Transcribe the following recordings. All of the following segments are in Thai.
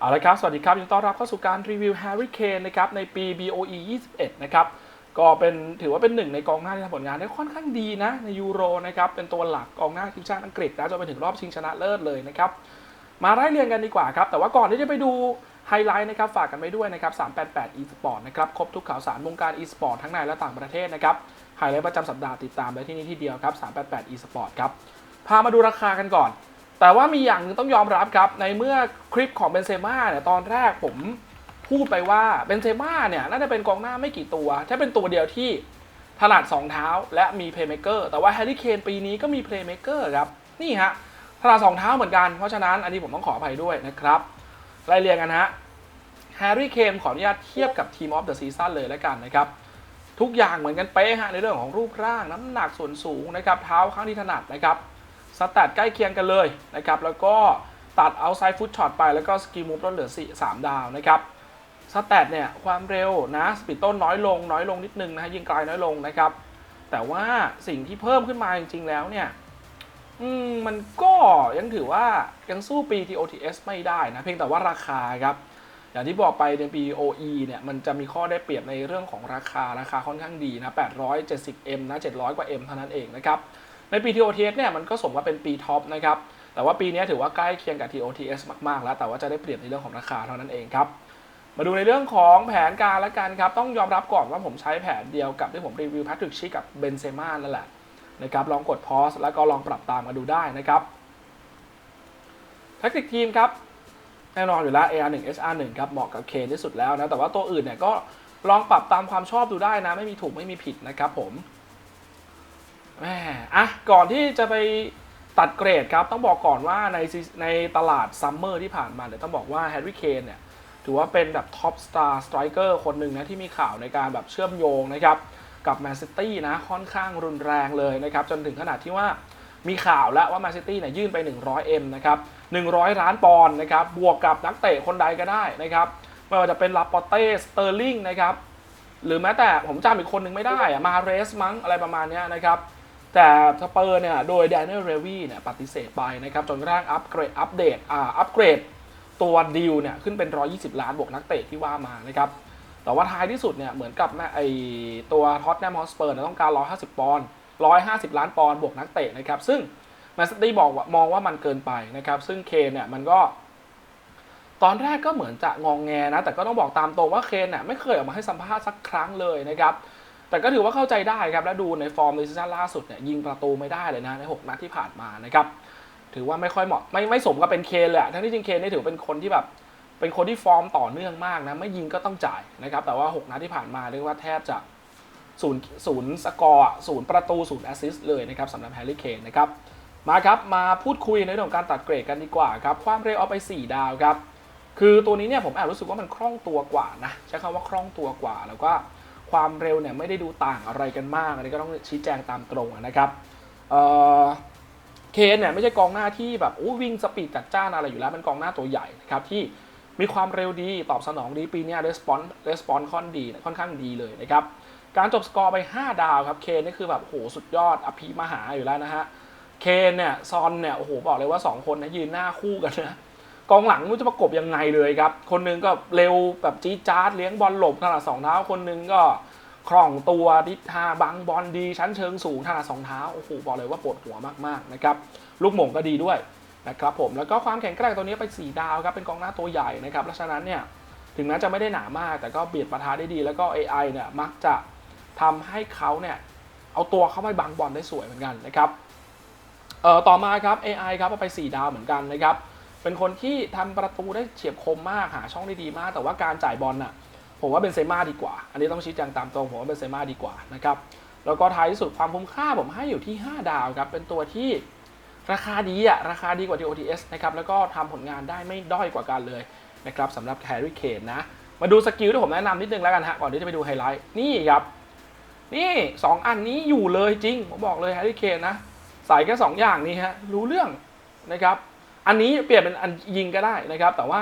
เอาละครับ สวัสดีครับยินดีต้อนรับเข้าสู่การรีวิว Harry Kane นนะครับในปี BOE 21 นะครับก็เป็นถือว่าเป็นหนึ่งในกองหน้าที่ทำผลงานได้ค่อนข้างดีนะ ในยูโรนะครับเป็นตัวหลักกองหน้าทีมชาติอังกฤษนะจนไปถึงรอบชิงชนะเลิศเลยนะครับมาไล่เรียงกันดีกว่าครับ แต่ว่าก่อนที่จะไปดูไฮไลท์นะครับฝากกันไว้ด้วยนะครับ 388 eSport นะครับครบทุกข่าวสารวงการ eSport ทั้งในและต่างประเทศนะครับไฮไลท์ประจำสัปดาห์ติดตามได้ที่นี่ที่เดียวครับ388 eSport ครับพามาดูราคากันก่อน แต่ว่ามีอย่างหนึงต้องยอมรับครับ ในเมื่อคลิปของเบนเซม่าเนี่ยตอนแรกผมพูดไปว่าเบนเซม่าเนี่ยน่าจะเป็นกองหน้าไม่กี่ตัวถ้าเป็นตัวเดียวที่ถนัดสองเท้าและมีเพลย์เม k เกอร์แต่ว่าแฮร์รี่เคนปีนี้ก็มีเพลย์เม k เกอร์ครับ นี่ฮะถนัดสองเท้าเหมือนกัน เพราะฉะนั้นอันนี้ผมต้องขออภัยด้วยนะครับไล่เรียงกันฮะแฮร์รี่เคนขออนุญาตเทียบกับทีมออฟเดอะซีซั่นเลยแล้วกันนะครับทุกอย่างเหมือนกันเป๊ะฮะในเรื่องของรูปร่างน้ำหนักส่วนสูงนะครับเท้าข้างที่ถนัดนะครับ สแตทใกล้เคียงกันเลยนะครับแล้วก็ตัดเอาไซฟุตช็อตไปแล้วก็สกิลมูฟลดเหลือ 4 3 ดาวนะครับสแตทเนี่ยความเร็วนะสปีดต้นน้อยลงน้อยลงนิดนึงนะฮะยิงไกลน้อยลงนะครับ แต่ว่าสิ่งที่เพิ่มขึ้นมาจริง ๆ แล้วเนี่ยมมันก็ยังถือว่ายังสู้ปี TOTS ไม่ได้นะ เพียงแต่ว่าราคาครับ อย่างที่บอกไปในปี OE เนี่ย มันจะมีข้อได้เปรียบในเรื่องของราคาราคาค่อนข้างดีนะ 870M นะ 700 กว่า M เท่านั้นเองนะครับ ในปี TOTS เนี่ยมันก็สมว่าเป็นปีท็อปนะครับ แต่ว่าปีนี้ถือว่าใกล้เคียงกับ TOTS มากๆ แล้ว แต่ว่าจะได้เปรียบในเรื่องของราคาเท่านั้นเองครับ มาดูในเรื่องของแผนการละกันครับ ต้องยอมรับก่อนว่าผมใช้แผนเดียวกับที่ผมรีวิวแพทริกชิกับเบนเซม่านั่นแหละนะครับ ลองกดพอสแล้วก็ลองปรับตามมาดูได้นะครับแท็กติกทีมครับแน่นอนอยู่แล้ว AR1 HR1 ครับเหมาะกับเคนที่สุดแล้วนะ แต่ว่าตัวอื่นเนี่ยก็ลองปรับตามความชอบดูได้นะ ไม่มีถูกไม่มีผิดนะครับผม แหมอะก่อนที่จะไปตัดเกรดครับ ต้องบอกก่อนว่าในในตลาดซัมเมอร์ที่ผ่านมาเดี๋ยวต้องบอกว่าแฮร์รี่เคนเนี่ยถือว่าเป็นแบบท็อปสตาร์สไตรเกอร์คนหนึ่งนะที่มีข่าวในการแบบเชื่อมโยงนะครับกับแมนซิตี้นะค่อนข้างรุนแรงเลยนะครับ จนถึงขนาดที่ว่ามีข่าวแล้วว่าแมนซิตี้เนี่ยยื่นไป 100M นะครับ100 ล้านปอนด์นะครับบวกกับนักเตะคนใดก็ได้นะครับไม่ว่าจะเป็นลาปอเต้สเตอร์ลิงนะครับหรือแม้แต่ผมจำอีกคนหนึ่งไม่ได้อะมาเรสมั้งอะไรประมาณเนี้ยนะครับ แต่สเปอร์เนี่ยโดยแดเนียลเรวีเนี่ยปฏิเสธไปนะครับจนกระทั่งอัปเกรดอัปเดตอ่าอัปเกรดตัวดีลเนี่ยขึ้นเป็น 120 ล้านบวกนักเตะที่ว่ามานะครับแต่ว่าท้ายที่สุดเนี่ยเหมือนกับไอตัวท็อตแนมฮอสเปอร์ต้องการ 150 ปอนด์ 150 ล้านปอนด์บวกนักเตะนะครับซึ่งแมนซิตี้บอกว่ามองว่ามันเกินไปนะครับซึ่งเคนเนี่ยมันก็ ตอนแรกก็เหมือนจะงองแงนะ แต่ก็ต้องบอกตามตรงว่าเคนเนี่ยไม่เคยออกมาให้สัมภาษณ์สักครั้งเลยนะครับ แต่ก็ถือว่าเข้าใจได้ครับ และดูในฟอร์มในซีซั่นล่าสุดเนี่ยยิงประตูไม่ได้เลยนะใน 6 นัดที่ผ่านมานะครับถือว่าไม่ค่อยเหมาะไม่ไม่สมกับเป็นเคนเลยอะทั้งที่จริงเคนนี่ถือเป็นคนที่แบบเป็นคนที่ฟอร์มต่อเนื่องมากนะ ไม่ยิงก็ต้องจ่ายนะครับ แต่ว่า 6 นัดที่ผ่านมาเรียกว่าแทบจะศูนย์ศูนย์สกอร์ศูนย์ประตูศูนย์แอสซิสต์เลยนะครับสำหรับแฮร์รี่เคนนะครับมาครับ มาพูดคุยในเรื่องของการตัดเกรดกันดีกว่าครับ ความเร็วเอาไป 4 ดาวครับ คือตัวนี้เนี่ยผมแอบรู้สึกว่ามันคล่องตัวกว่านะ ใช้คำว่าคล่องตัวกว่าแล้วก็ ความเร็วเนี่ยไม่ได้ดูต่างอะไรกันมากอันนี้ก็ต้องชี้แจงตามตรงนะครับเคนเนี่ยไม่ใช่กองหน้าที่แบบโอ้วิ่งสปีดจัดจ้านอะไรอยู่แล้วเป็นกองหน้าตัวใหญ่นะครับที่มีความเร็วดีตอบสนองดีปีนี้เรสปอนส์เรสปอนส์ค่อนดีค่อนข้างดีเลยนะครับการจบสกอร์ไป 5 ดาวครับเคนนี่คือแบบโหสุดยอดอภิมหาอยู่แล้วนะฮะเคนเนี่ยซอนเนี่ยโอ้โหบอกเลยว่า 2 คนนะยืนหน้าคู่กันนะ กองหลังไม่รู้จะประกบยังไงเลยครับ คนหนึงก็เร็วแบบจี๊ดจ๊าดเลี้ยงบอลหลบถนัดสองเท้า คนหนึงก็คล่องตัวดิศทาบังบอลดีชั้นเชิงสูงถนัดสองเท้าโอ้โหบอกเลยว่าปวดหัวมากๆนะครับลูกหม่งก็ดีด้วยนะครับผมแล้วก็ความแข็งแกร่งตัวนี้ไป 4 ดาวครับเป็นกองหน้าตัวใหญ่นะครับเพราะฉะนั้นเนี่ยถึงแม้จะไม่ได้หนามาก แต่ก็เบียดประทาได้ดี แล้วก็ AI เนี่ยมักจะทำให้เขาเนี่ยเอาตัวเข้าไปบังบอลได้สวยเหมือนกันนะครับเอ่อต่อมาครับ AI ครับเอาไป 4 ดาวเหมือนกันนะครับ เป็นคนที่ทำประตูได้เฉียบคมมากหาช่องได้ดีมาก แต่ว่าการจ่ายบอลน่ะผมว่าเป็นเซม่าดีกว่า อันนี้ต้องชี้แจงตามตรงผมว่าเป็นเซม่าดีกว่านะครับแล้วก็ท้ายที่สุดความคุ้มค่าผมให้อยู่ที่ 5 ดาวครับเป็นตัวที่ราคาดีอะราคาดีกว่า TOTS นะครับแล้วก็ทำผลงานได้ไม่ด้อยกว่ากันเลยนะครับสำหรับแ a ร์รี่เคนนะมาดูสกิลที่ผมแนะนำนิดนึงแล้วกันฮะก่อนที่จะไปดูไฮไลท์นี่ครับนี่สองอันนี้อยู่เลยจริง ผมบอกเลยแฮร์รี่เคนนะ ใส่แค่สองอย่างนี้ฮะรู้เรื่องนะครับ อันนี้เปลี่ยนเป็นอันยิงก็ได้นะครับ แต่ว่า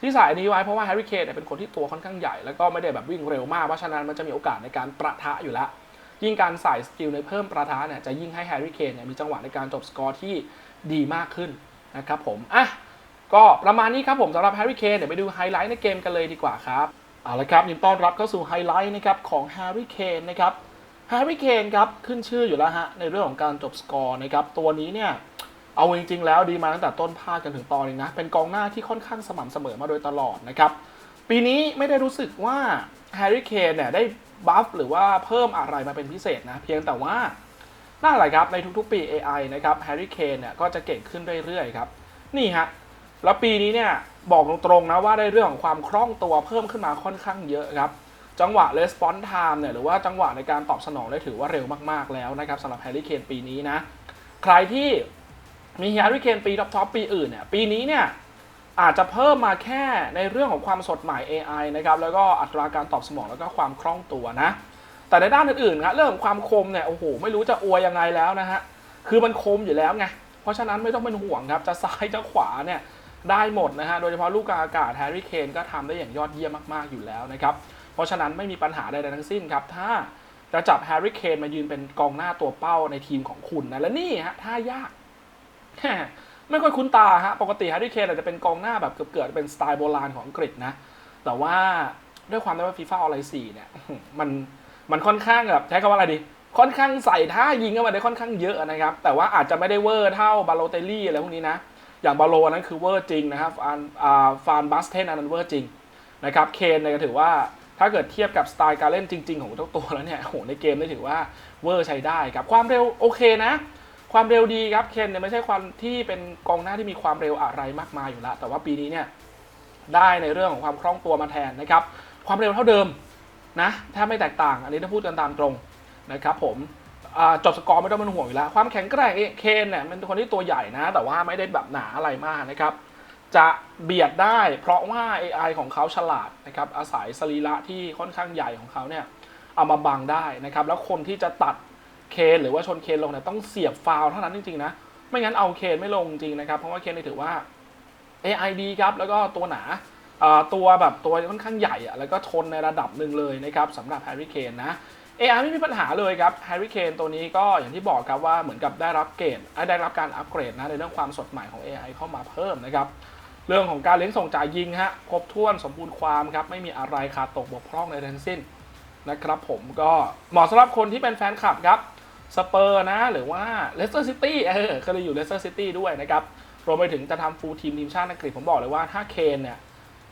ที่ใส่อันนี้ไว้เพราะว่าแฮร์รี่เคนเนี่ยเป็นคนที่ตัวค่อนข้างใหญ่ แล้วก็ไม่ได้แบบวิ่งเร็วมากเพราะฉะนั้นมันจะมีโอกาสในการประทะอยู่แล้ว ยิ่งการใส่สกิลในเพิ่มประทะเนี่ยจะยิ่งให้แฮร์รี่เคนเนี่ยมีจังหวะในการจบสกอร์ที่ดีมากขึ้นนะครับผมอะก็ประมาณนี้ครับผมสำหรับแฮร์รี่เคนเดี๋ยวไปดูไฮไลท์ในเกมกันเลยดีกว่าครับเอาละครับยินดีต้อนรับเข้าสู่ไฮไลท์นะครับของแฮร์รี่เคนนะครับแฮร์รี่เคนครับขึ้นชื่ออยู่แล้วฮะในเรื่องของการจบสกอร์นะครับตัวนี้เนี่ย เอาจริงๆ แล้วดีมาตั้งแต่ต้นภาคจนถึงตอนนี้นะ เป็นกองหน้าที่ค่อนข้างสม่ำเสมอมาโดยตลอดนะครับ ปีนี้ไม่ได้รู้สึกว่าแฮร์รี่เคนเนี่ยได้บัฟหรือว่าเพิ่มอะไรมาเป็นพิเศษนะ เพียงแต่ว่าน่าอะไรครับในทุกๆปี AI นะครับแฮร์รี่เคนเนี่ยก็จะเก่งขึ้นเรื่อยๆครับ นี่ฮะ แล้วปีนี้เนี่ยบอกตรงๆนะว่าได้เรื่องของความคล่องตัวเพิ่มขึ้นมาค่อนข้างเยอะครับ จังหวะ response time เนี่ยหรือว่าจังหวะในการตอบสนองได้ถือว่าเร็วมากๆแล้วนะครับสำหรับแฮร์รี่เคนปีนี้นะ ใครที่ มีแฮร์รี่เคนปีท็อปๆปีอื่นเนี่ยปีนี้เนี่ยอาจจะเพิ่มมาแค่ในเรื่องของความสดใหม่ AI นะครับแล้วก็อัตราการตอบสนองแล้วก็ความคล่องตัวนะ แต่ในด้านอื่นๆครับเรื่องของความคมเนี่ยโอ้โหไม่รู้จะอวยยังไงแล้วนะฮะคือมันคมอยู่แล้วไงเพราะฉะนั้นไม่ต้องเป็นห่วงครับจะซ้ายจะขวาเนี่ยได้หมดนะฮะโดยเฉพาะลูกกาอากาศแฮร์รี่เคนก็ทำได้อย่างยอดเยี่ยมมากๆอยู่แล้วนะครับเพราะฉะนั้นไม่มีปัญหาใดๆทั้งสิ้นครับถ้าจะจับแฮร์รี่เคนมายืนเป็นกองหน้าตัวเป้าในทีมของคุณนะและนี่ฮะท่ายาก ไม่ค่อยคุ้นตาฮะ ปกติแฮร์รี่เคนอาจจะเป็นกองหน้าแบบเกือบๆเป็นสไตล์โบราณของอังกฤษนะ แต่ว่าด้วยความที่ว่าฟีฟ่าออนไลน์สี่เนี่ย มันมันค่อนข้างแบบใช้คำว่าอะไรดี ค่อนข้างใส่ท่ายิงเข้ามาได้ค่อนข้างเยอะนะครับ แต่ว่าอาจจะไม่ได้เวอร์เท่าบาโลเตลลี่อะไรพวกนี้นะ อย่างบาโลอันนั้นคือเวอร์จริงนะครับ ฟานอ่าฟานบัสเทนอันนั้นเวอร์จริงนะครับ เคนเนี่ยก็ถือว่าถ้าเกิดเทียบกับสไตล์การเล่นจริง ๆ ของเจ้าตัวแล้วเนี่ยโอ้โหในเกมนี่ถือว่าเวอร์ใช้ได้ครับ ความเร็วโอเคนะ ความเร็วดีครับเคนเนี่ยไม่ใช่ความที่เป็นกองหน้าที่มีความเร็วอะไรมากมายอยู่แล้วแต่ว่าปีนี้เนี่ยได้ในเรื่องของความคล่องตัวมาแทนนะครับ ความเร็วเท่าเดิมนะถ้าไม่แตกต่าง อันนี้ถ้าพูดกันตามตรงนะครับผมจบสกอร์ไม่ต้องเป็นห่วงอยู่แล้ว ความแข็งแกร่งเคนเนี่ยเป็นคนที่ตัวใหญ่นะ แต่ว่าไม่ได้แบบหนาอะไรมากนะครับ จะเบียดได้เพราะว่า AI ของเขาฉลาดนะครับอาศัยสรีระที่ค่อนข้างใหญ่ของเขาเนี่ยเอามาบังได้นะครับ แล้วคนที่จะตัด เคนหรือว่าชนเคนลงเนี่ยต้องเสียบฟาวเท่านั้นจริงๆนะ ไม่งั้นเอาเคนไม่ลงจริงนะครับ เพราะว่าเคนนี่ถือว่า AI ดีครับ แล้วก็ตัวหนาตัวแบบตัวค่อนข้างใหญ่อะแล้วก็ชนในระดับหนึ่งเลยนะครับสำหรับแฮร์รี่เคนนะ AI ไม่มีปัญหาเลยครับแฮร์รี่เคนตัวนี้ก็อย่างที่บอกครับว่าเหมือนกับได้รับเกรดได้รับการอัปเกรดนะในเรื่องความสดใหม่ของ AI เข้ามาเพิ่มนะครับเรื่องของการเลี้ยงส่งจ่ายยิงฮะครบถ้วนสมบูรณ์ความครับไม่มีอะไรขาดตกบกพร่องในทั้งสิ้นนะครับผมก็เหมาะสำหรับคนที่เป็นแฟนคลับครับ สเปอร์นะ หรือว่าเลสเตอร์ซิตี้เออเคยอยู่เลสเตอร์ซิตี้ด้วยนะครับรวมไปถึงจะทำฟูลทีมทีมชาติอังกฤษผมบอกเลยว่าถ้าเคนเนี่ย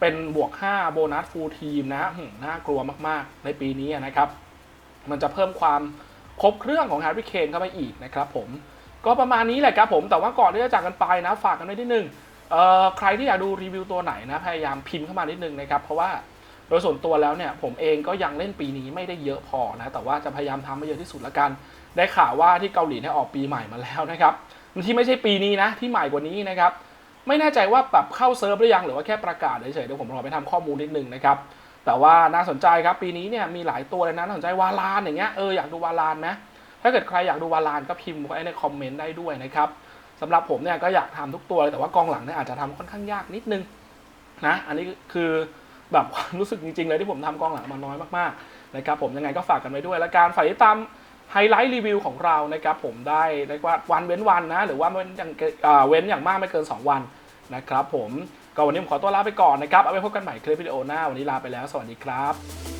เป็นบวก 5 โบนัสฟูลทีมนะน่ากลัวมากๆ ในปีนี้นะครับ มันจะเพิ่มความครบเครื่องของแฮร์รี่เคนเข้าไปอีกนะครับผมก็ประมาณนี้แหละครับผมแต่ว่าก่อนที่จะจากกันไปนะ ฝากกันไว้นิดนึงเอ่อใครที่อยากดูรีวิวตัวไหนนะ พยายามพิมพ์เข้ามานิดนึงนะครับ เพราะว่า โดยส่วนตัวแล้วเนี่ยผมเองก็ยังเล่นปีนี้ไม่ได้เยอะพอนะแต่ว่าจะพยายามทำให้เยอะที่สุดละกัน ได้ข่าวว่าที่เกาหลีเนี่ยออกปีใหม่มาแล้วนะครับที่ไม่ใช่ปีนี้นะที่ใหม่กว่านี้นะครับไม่แน่ใจว่าแบบเข้าเซิร์ฟหรือยังหรือว่าแค่ประกาศเฉยๆเดี๋ยวผมรอไปทำข้อมูลนิดนึงนะครับแต่ว่าน่าสนใจครับปีนี้เนี่ยมีหลายตัวเลยนะน่าสนใจวาลานอย่างเงี้ยเอออยากดูวาลานไหมถ้าเกิดใครอยากดูวาลานก็พิมพ์ไว้ในคอมเมนต์ได้ด้วยนะครับสำหรับผมเนี่ยก็อยากทำทุกตัวเลยแต่ว่ากองหลังเนี่ยอาจจะทำค่อนข้างยากนิดนึงนะอันนี้คือ แบบความรู้สึกจริงๆเลยที่ผมทำกองหลังมาน้อยมากๆนะครับผมยังไงก็ฝากกันไว้ด้วย และการฝายตามไฮไลท์รีวิวของเรานะครับผมได้เรียกว่าวันเว้นวันนะ หรือว่าเว้นอย่างเอ่อเว้นอย่างมากไม่เกิน 2 วันนะครับผมก็วันนี้ผมขอตัวลาไปก่อนนะครับ เอาไว้พบกันใหม่คลิปวิดีโอหน้า วันนี้ลาไปแล้ว สวัสดีครับ